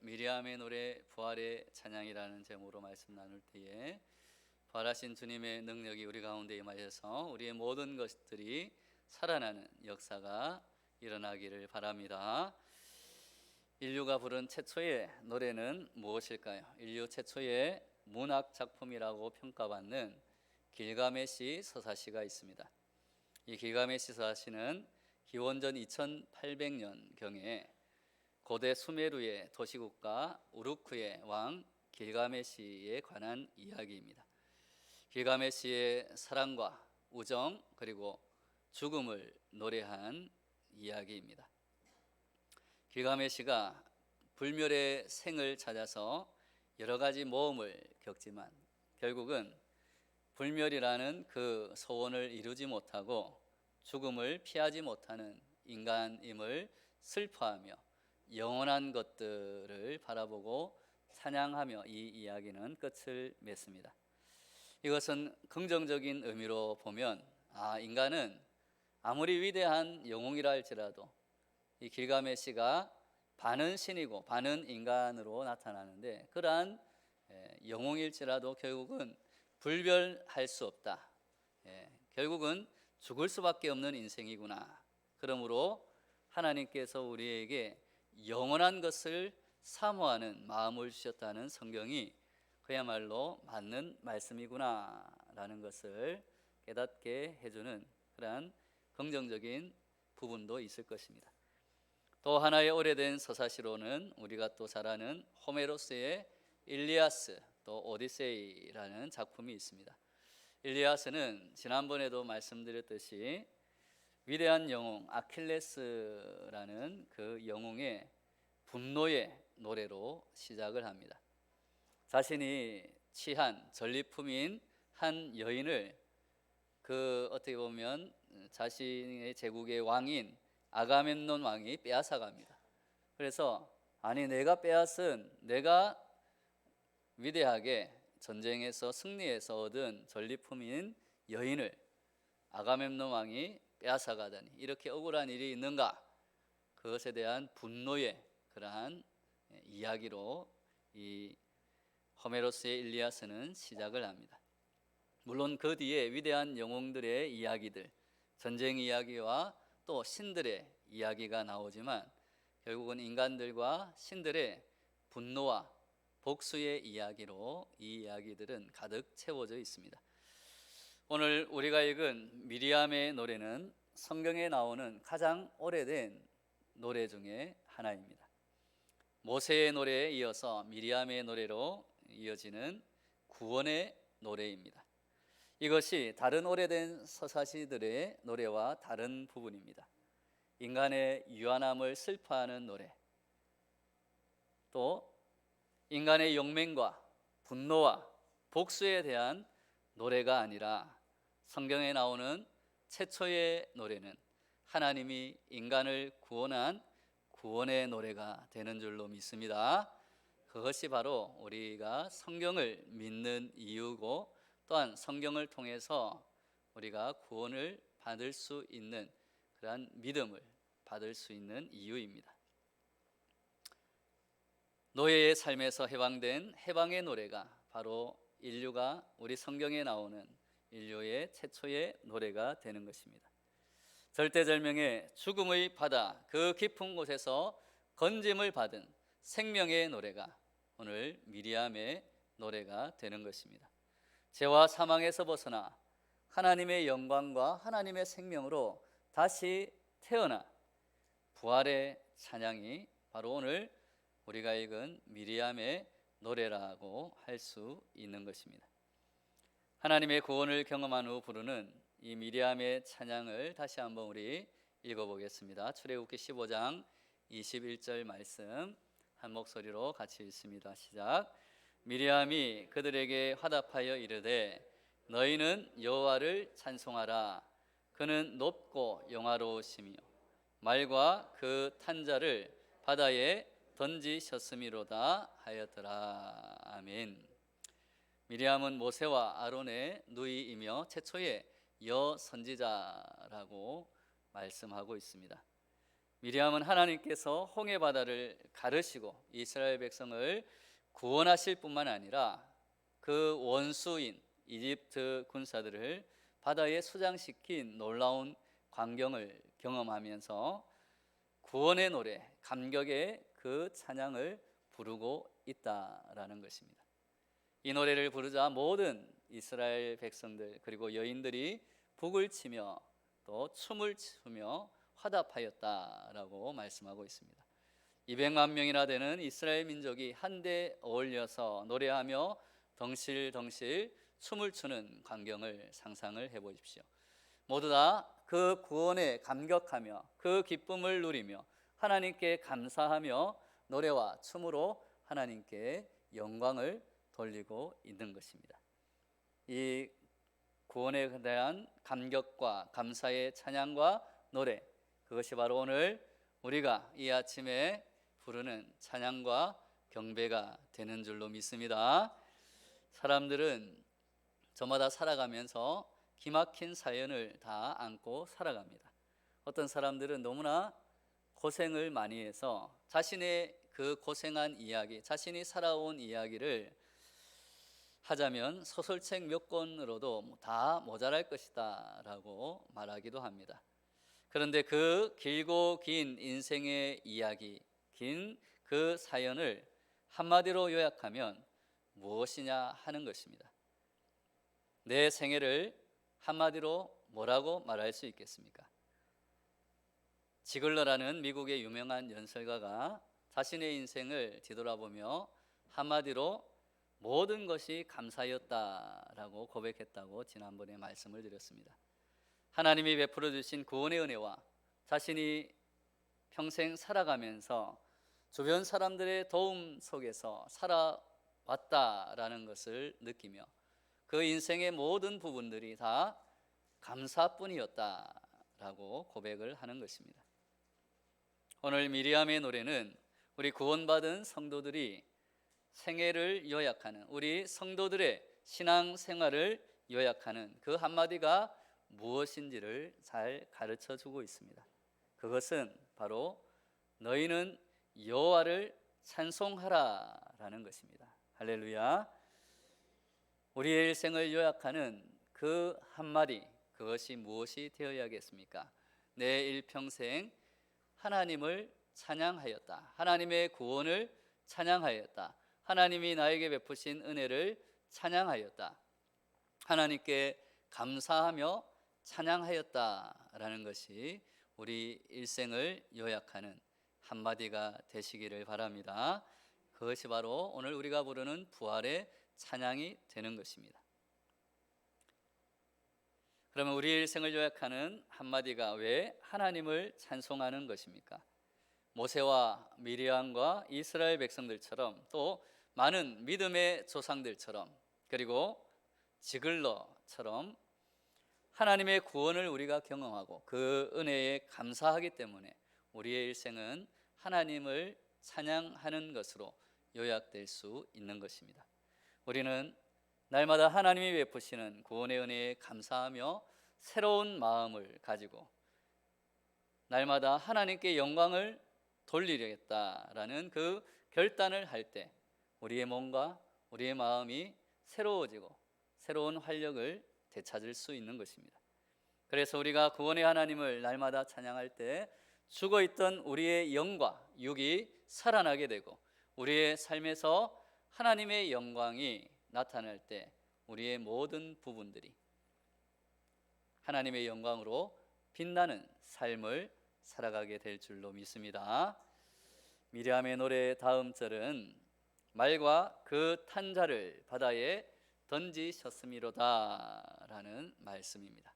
미리암의 노래 부활의 찬양이라는 제목으로 말씀 나눌 때에 부활하신 주님의 능력이 우리 가운데 임하여서 우리의 모든 것들이 살아나는 역사가 일어나기를 바랍니다. 인류가 부른 최초의 노래는 무엇일까요? 인류 최초의 문학 작품이라고 평가받는 길가메시 서사시가 있습니다. 이 길가메시 서사시는 기원전 2800년 경에 고대 수메르의 도시국가 우루크의 왕 길가메시에 관한 이야기입니다. 길가메시의 사랑과 우정 그리고 죽음을 노래한 이야기입니다. 길가메시가 불멸의 생을 찾아서 여러 가지 모험을 겪지만 결국은 불멸이라는 그 소원을 이루지 못하고 죽음을 피하지 못하는 인간임을 슬퍼하며 영원한 것들을 바라보고 찬양하며 이 이야기는 끝을 맺습니다. 이것은 긍정적인 의미로 보면 아 인간은 아무리 위대한 영웅이라 할지라도 이 길가메시가 반은 신이고 반은 인간으로 나타나는데 그러한 영웅일지라도 결국은 불별할 수 없다. 예, 결국은 죽을 수밖에 없는 인생이구나. 그러므로 하나님께서 우리에게 영원한 것을 사모하는 마음을 주셨다는 성경이 그야말로 맞는 말씀이구나라는 것을 깨닫게 해주는 그러한 긍정적인 부분도 있을 것입니다. 또 하나의 오래된 서사시로는 우리가 또 잘 아는 호메로스의 일리아스 또 오디세이라는 작품이 있습니다. 일리아스는 지난번에도 말씀드렸듯이 위대한 영웅 아킬레스라는 그 영웅의 분노의 노래로 시작을 합니다. 자신이 취한 전리품인 한 여인을 그 어떻게 보면 자신의 제국의 왕인 아가멤논 왕이 빼앗아 갑니다. 그래서 아니 내가 빼앗은 내가 위대하게 전쟁에서 승리해서 얻은 전리품인 여인을 아가멤논 왕이 빼앗아 가다니 이렇게 억울한 일이 있는가? 그것에 대한 분노의 그러한 이야기로 이 호메로스의 일리아스는 시작을 합니다. 물론 그 뒤에 위대한 영웅들의 이야기들, 전쟁 이야기와 또 신들의 이야기가 나오지만 결국은 인간들과 신들의 분노와 복수의 이야기로 이 이야기들은 가득 채워져 있습니다. 오늘 우리가 읽은 미리암의 노래는 성경에 나오는 가장 오래된 노래 중에 하나입니다. 모세의 노래에 이어서 미리암의 노래로 이어지는 구원의 노래입니다. 이것이 다른 오래된 서사시들의 노래와 다른 부분입니다. 인간의 유한함을 슬퍼하는 노래, 또 인간의 용맹과 분노와 복수에 대한 노래가 아니라 성경에 나오는 최초의 노래는 하나님이 인간을 구원한 구원의 노래가 되는 줄로 믿습니다. 그것이 바로 우리가 성경을 믿는 이유고 또한 성경을 통해서 우리가 구원을 받을 수 있는 그러한 믿음을 받을 수 있는 이유입니다. 노예의 삶에서 해방된 해방의 노래가 바로 인류가 우리 성경에 나오는 인류의 최초의 노래가 되는 것입니다. 절대절명의 죽음의 바다 그 깊은 곳에서 건짐을 받은 생명의 노래가 오늘 미리암의 노래가 되는 것입니다. 죄와 사망에서 벗어나 하나님의 영광과 하나님의 생명으로 다시 태어나 부활의 찬양이 바로 오늘 우리가 읽은 미리암의 노래라고 할 수 있는 것입니다. 하나님의 구원을 경험한 후 부르는 이 미리암의 찬양을 다시 한번 우리 읽어보겠습니다. 출애굽기 15장 21절 말씀 한 목소리로 같이 읽습니다. 시작. 미리암이 그들에게 화답하여 이르되 너희는 여호와를 찬송하라. 그는 높고 영화로우시며 말과 그 탄자를 바다에 던지셨음이로다 하였더라. 아멘. 미리암은 모세와 아론의 누이이며 최초의 여 선지자라고 말씀하고 있습니다. 미리암은 하나님께서 홍해 바다를 가르시고 이스라엘 백성을 구원하실 뿐만 아니라 그 원수인 이집트 군사들을 바다에 수장시킨 놀라운 광경을 경험하면서 구원의 노래, 감격의 그 찬양을 부르고 있다라는 것입니다. 이 노래를 부르자 모든 이스라엘 백성들 그리고 여인들이 북을 치며 또 춤을 추며 화답하였다라고 말씀하고 있습니다. 200만 명이나 되는 이스라엘 민족이 한데 어울려서 노래하며 덩실덩실 춤을 추는 광경을 상상을 해 보십시오. 모두 다 그 구원에 감격하며 그 기쁨을 누리며 하나님께 감사하며 노래와 춤으로 하나님께 영광을 돌리고 있는 것입니다. 이 구원에 대한 감격과 감사의 찬양과 노래 그것이 바로 오늘 우리가 이 아침에 부르는 찬양과 경배가 되는 줄로 믿습니다. 사람들은 저마다 살아가면서 기막힌 사연을 다 안고 살아갑니다. 어떤 사람들은 너무나 고생을 많이 해서 자신의 그 고생한 이야기, 자신이 살아온 이야기를 하자면 소설책 몇 권으로도 뭐다 모자랄 것이다 라고 말하기도 합니다. 그런데 그 길고 긴 인생의 이야기, 긴 그 사연을 한마디로 요약하면 무엇이냐 하는 것입니다. 내 생애를 한마디로 뭐라고 말할 수 있겠습니까? 지글러라는 미국의 유명한 연설가가 자신의 인생을 뒤돌아보며 한마디로 모든 것이 감사였다라고 고백했다고 지난번에 말씀을 드렸습니다. 하나님이 베풀어 주신 구원의 은혜와 자신이 평생 살아가면서 주변 사람들의 도움 속에서 살아왔다라는 것을 느끼며 그 인생의 모든 부분들이 다 감사뿐이었다라고 고백을 하는 것입니다. 오늘 미리암의 노래는 우리 구원받은 성도들이 생애를 요약하는 우리 성도들의 신앙 생활을 요약하는 그 한마디가 무엇인지를 잘 가르쳐 주고 있습니다. 그것은 바로 너희는 여호와를 찬송하라라는 것입니다. 할렐루야. 우리의 일생을 요약하는 그 한마디 그것이 무엇이 되어야겠습니까? 내 일평생 하나님을 찬양하였다. 하나님의 구원을 찬양하였다. 하나님이 나에게 베푸신 은혜를 찬양하였다. 하나님께 감사하며 찬양하였다라는 것이 우리 일생을 요약하는 한마디가 되시기를 바랍니다. 그것이 바로 오늘 우리가 부르는 부활의 찬양이 되는 것입니다. 그러면 우리 일생을 요약하는 한마디가 왜 하나님을 찬송하는 것입니까? 모세와 미리암과 이스라엘 백성들처럼 또 많은 믿음의 조상들처럼 그리고 지글러처럼 하나님의 구원을 우리가 경험하고 그 은혜에 감사하기 때문에 우리의 일생은 하나님을 찬양하는 것으로 요약될 수 있는 것입니다. 우리는 날마다 하나님이 베푸시는 구원의 은혜에 감사하며 새로운 마음을 가지고 날마다 하나님께 영광을 돌리려겠다라는 그 결단을 할 때 우리의 몸과 우리의 마음이 새로워지고 새로운 활력을 되찾을 수 있는 것입니다. 그래서 우리가 구원의 하나님을 날마다 찬양할 때 죽어 있던 우리의 영과 육이 살아나게 되고 우리의 삶에서 하나님의 영광이 나타날 때 우리의 모든 부분들이 하나님의 영광으로 빛나는 삶을 살아가게 될 줄로 믿습니다. 미리암의 노래 다음 절은 말과 그 탄자를 바다에 던지셨음이로다라는 말씀입니다.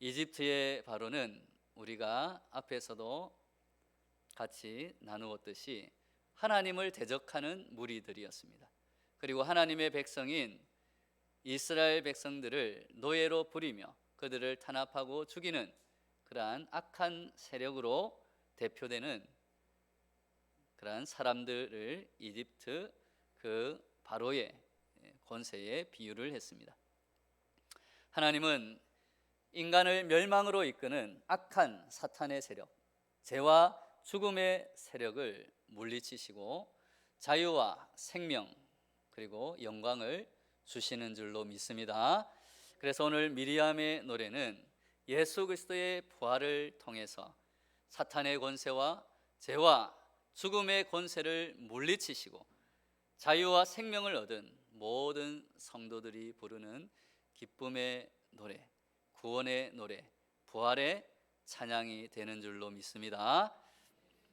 이집트의 바로는 우리가 앞에서도 같이 나누었듯이 하나님을 대적하는 무리들이었습니다. 그리고 하나님의 백성인 이스라엘 백성들을 노예로 부리며 그들을 탄압하고 죽이는 그러한 악한 세력으로 대표되는 그러한 사람들을 이집트 그 바로의 권세에 비유를 했습니다. 하나님은 인간을 멸망으로 이끄는 악한 사탄의 세력, 죄와 죽음의 세력을 물리치시고 자유와 생명 그리고 영광을 주시는 줄로 믿습니다. 그래서 오늘 미리암의 노래는 예수 그리스도의 부활을 통해서 사탄의 권세와 죄와 죽음의 권세를 물리치시고 자유와 생명을 얻은 모든 성도들이 부르는 기쁨의 노래, 구원의 노래, 부활의 찬양이 되는 줄로 믿습니다.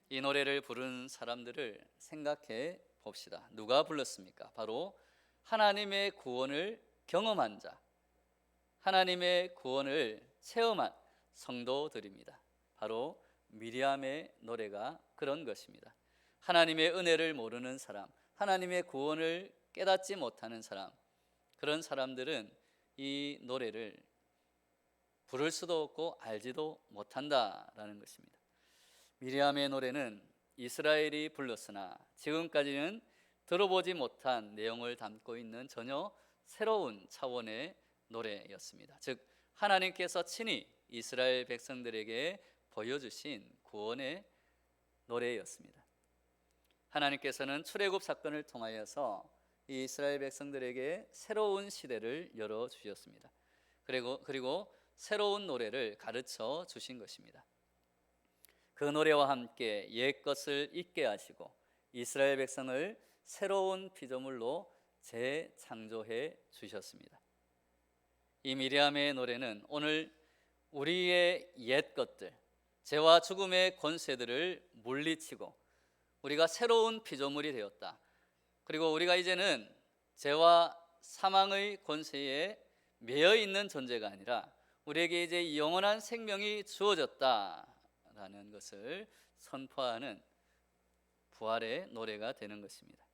이 노래를 부른 사람들을 생각해 봅시다. 누가 불렀습니까? 바로 하나님의 구원을 경험한 자, 하나님의 구원을 체험한 성도들입니다. 바로 미리암의 노래가 그런 것입니다. 하나님의 은혜를 모르는 사람, 하나님의 구원을 깨닫지 못하는 사람, 그런 사람들은 이 노래를 부를 수도 없고 알지도 못한다라는 것입니다. 미리암의 노래는 이스라엘이 불렀으나 지금까지는 들어보지 못한 내용을 담고 있는 전혀 새로운 차원의 노래였습니다. 즉 하나님께서 친히 이스라엘 백성들에게 보여주신 구원의 노래였습니다. 하나님께서는 출애굽 사건을 통하여서 이스라엘 백성들에게 새로운 시대를 열어 주셨습니다. 그리고 그리고 새로운 노래를 가르쳐 주신 것입니다. 그 노래와 함께 옛 것을 잊게 하시고 이스라엘 백성을 새로운 피조물로 재창조해 주셨습니다. 이 미리암의 노래는 오늘 우리의 옛 것들, 죄와 죽음의 권세들을 물리치고 우리가 새로운 피조물이 되었다. 그리고 우리가 이제는 죄와 사망의 권세에 매여 있는 존재가 아니라 우리에게 이제 영원한 생명이 주어졌다라는 것을 선포하는 부활의 노래가 되는 것입니다.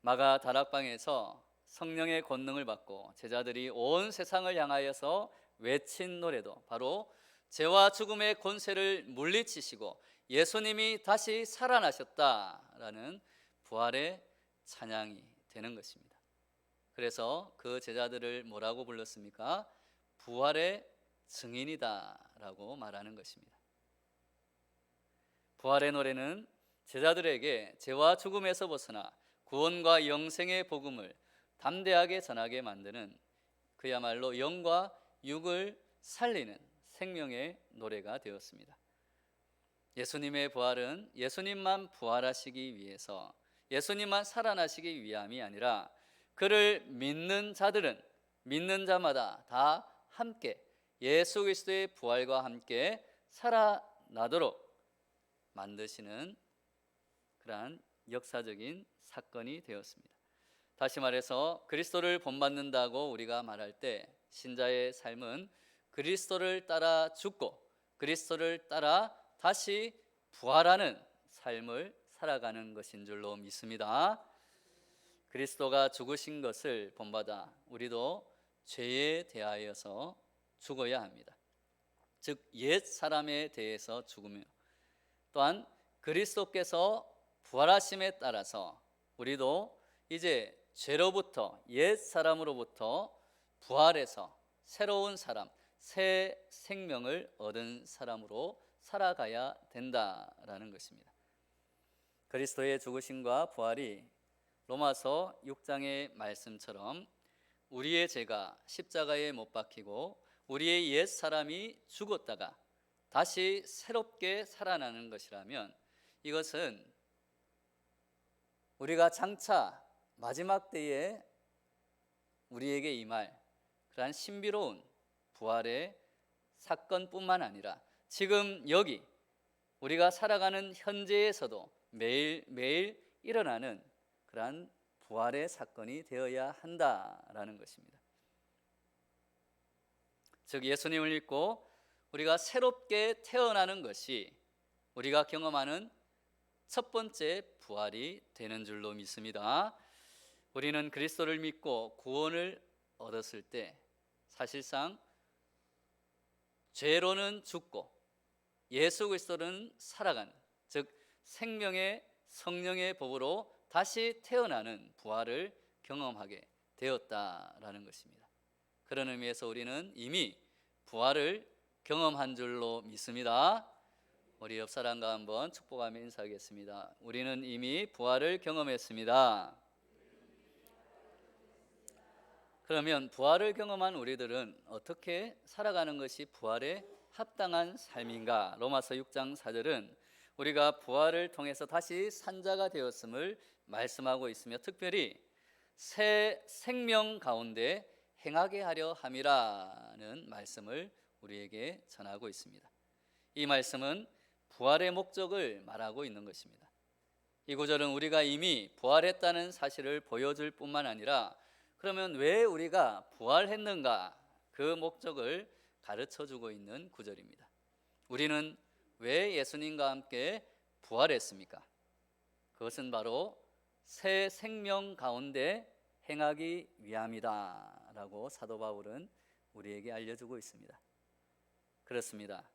마가 다락방에서 성령의 권능을 받고 제자들이 온 세상을 향하여서 외친 노래도 바로 죄와 죽음의 권세를 물리치시고 예수님이 다시 살아나셨다라는 부활의 찬양이 되는 것입니다. 그래서 그 제자들을 뭐라고 불렀습니까? 부활의 증인이다라고 말하는 것입니다. 부활의 노래는 제자들에게 죄와 죽음에서 벗어나 구원과 영생의 복음을 담대하게 전하게 만드는 그야말로 영과 육을 살리는 생명의 노래가 되었습니다. 예수님의 부활은 예수님만 부활하시기 위해서 예수님만 살아나시기 위함이 아니라 그를 믿는 자들은 믿는 자마다 다 함께 예수 그리스도의 부활과 함께 살아나도록 만드시는 그러한 역사적인 사건이 되었습니다. 다시 말해서 그리스도를 본받는다고 우리가 말할 때 신자의 삶은 그리스도를 따라 죽고 그리스도를 따라 다시 부활하는 삶을 살아가는 것인 줄로 믿습니다. 그리스도가 죽으신 것을 본받아 우리도 죄에 대하여서 죽어야 합니다. 즉, 옛 사람에 대해서 죽으며 또한 그리스도께서 부활하심에 따라서 우리도 이제 죄로부터 옛 사람으로부터 부활해서 새로운 사람, 새 생명을 얻은 사람으로 살아가야 된다라는 것입니다. 그리스도의 죽으심과 부활이 로마서 6장의 말씀처럼 우리의 죄가 십자가에 못 박히고 우리의 옛 사람이 죽었다가 다시 새롭게 살아나는 것이라면 이것은 우리가 장차 마지막 때에 우리에게 임할 그러한 신비로운 부활의 사건뿐만 아니라 지금 여기 우리가 살아가는 현재에서도 매일 매일 일어나는 그러한 부활의 사건이 되어야 한다라는 것입니다. 즉 예수님을 믿고 우리가 새롭게 태어나는 것이 우리가 경험하는 첫 번째 부활이 되는 줄로 믿습니다. 우리는 그리스도를 믿고 구원을 얻었을 때 사실상 죄로는 죽고 예수 그리스도는 살아가는 즉 생명의 성령의 법으로 다시 태어나는 부활을 경험하게 되었다라는 것입니다. 그런 의미에서 우리는 이미 부활을 경험한 줄로 믿습니다. 우리 옆 사람과 한번 축복하며 인사하겠습니다. 우리는 이미 부활을 경험했습니다. 그러면 부활을 경험한 우리들은 어떻게 살아가는 것이 부활에 합당한 삶인가? 로마서 6장 4절은 우리가 부활을 통해서 다시 산자가 되었음을 말씀하고 있으며 특별히 새 생명 가운데 행하게 하려 함이라는 말씀을 우리에게 전하고 있습니다. 이 말씀은 부활의 목적을 말하고 있는 것입니다. 이 구절은 우리가 이미 부활했다는 사실을 보여줄 뿐만 아니라 그러면 왜 우리가 부활했는가 그 목적을 가르쳐 주고 있는 구절입니다. 우리는 왜 예수님과 함께 부활했습니까? 그것은 바로 새 생명 가운데 행하기 위함이다 라고 사도 바울은 우리에게 알려주고 있습니다. 그렇습니다.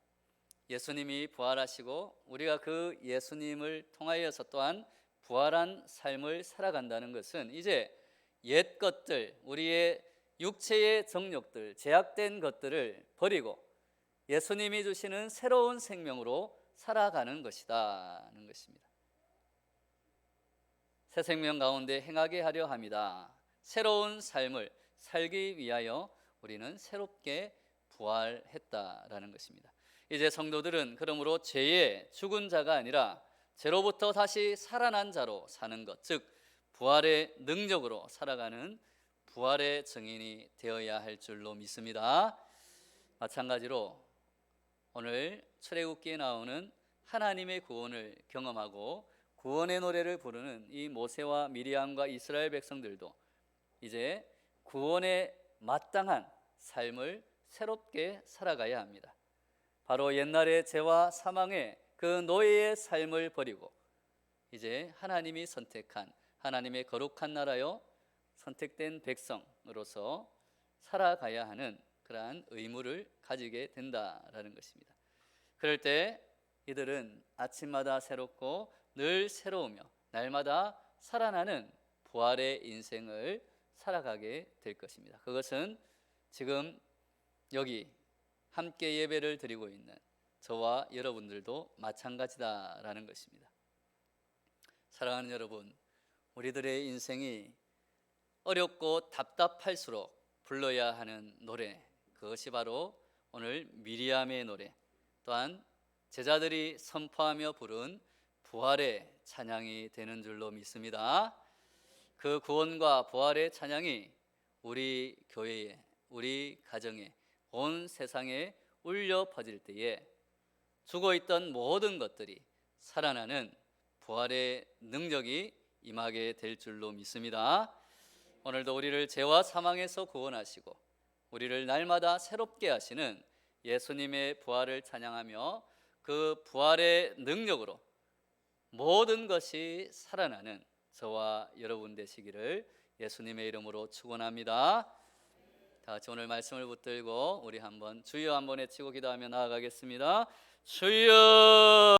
예수님이 부활하시고 우리가 그 예수님을 통하여서 또한 부활한 삶을 살아간다는 것은 이제 옛 것들, 우리의 육체의 정욕들, 제약된 것들을 버리고 예수님이 주시는 새로운 생명으로 살아가는 것이다는 것입니다. 새 생명 가운데 행하게 하려 합니다. 새로운 삶을 살기 위하여 우리는 새롭게 부활했다라는 것입니다. 이제 성도들은 그러므로 죄의 죽은 자가 아니라 죄로부터 다시 살아난 자로 사는 것, 즉 부활의 능력으로 살아가는 부활의 증인이 되어야 할 줄로 믿습니다. 마찬가지로 오늘 출애굽기에 나오는 하나님의 구원을 경험하고 구원의 노래를 부르는 이 모세와 미리암과 이스라엘 백성들도 이제 구원에 마땅한 삶을 새롭게 살아가야 합니다. 바로 옛날의 죄와 사망의 그 노예의 삶을 버리고 이제 하나님이 선택한 하나님의 거룩한 나라요 선택된 백성으로서 살아가야 하는 그러한 의무를 가지게 된다라는 것입니다. 그럴 때 이들은 아침마다 새롭고 늘 새로우며 날마다 살아나는 부활의 인생을 살아가게 될 것입니다. 그것은 지금 여기 함께 예배를 드리고 있는 저와 여러분들도 마찬가지다라는 것입니다. 사랑하는 여러분, 우리들의 인생이 어렵고 답답할수록 불러야 하는 노래 그것이 바로 오늘 미리암의 노래 또한 제자들이 선포하며 부른 부활의 찬양이 되는 줄로 믿습니다. 그 구원과 부활의 찬양이 우리 교회에 우리 가정에 온 세상에 울려 퍼질 때에 죽어 있던 모든 것들이 살아나는 부활의 능력이 임하게 될 줄로 믿습니다. 오늘도 우리를 죄와 사망에서 구원하시고 우리를 날마다 새롭게 하시는 예수님의 부활을 찬양하며 그 부활의 능력으로 모든 것이 살아나는 저와 여러분 되시기를 예수님의 이름으로 축원합니다. 다 같이 오늘 말씀을 붙들고 우리 한번 주여 한번 외치고 기도하며 나아가겠습니다. 주여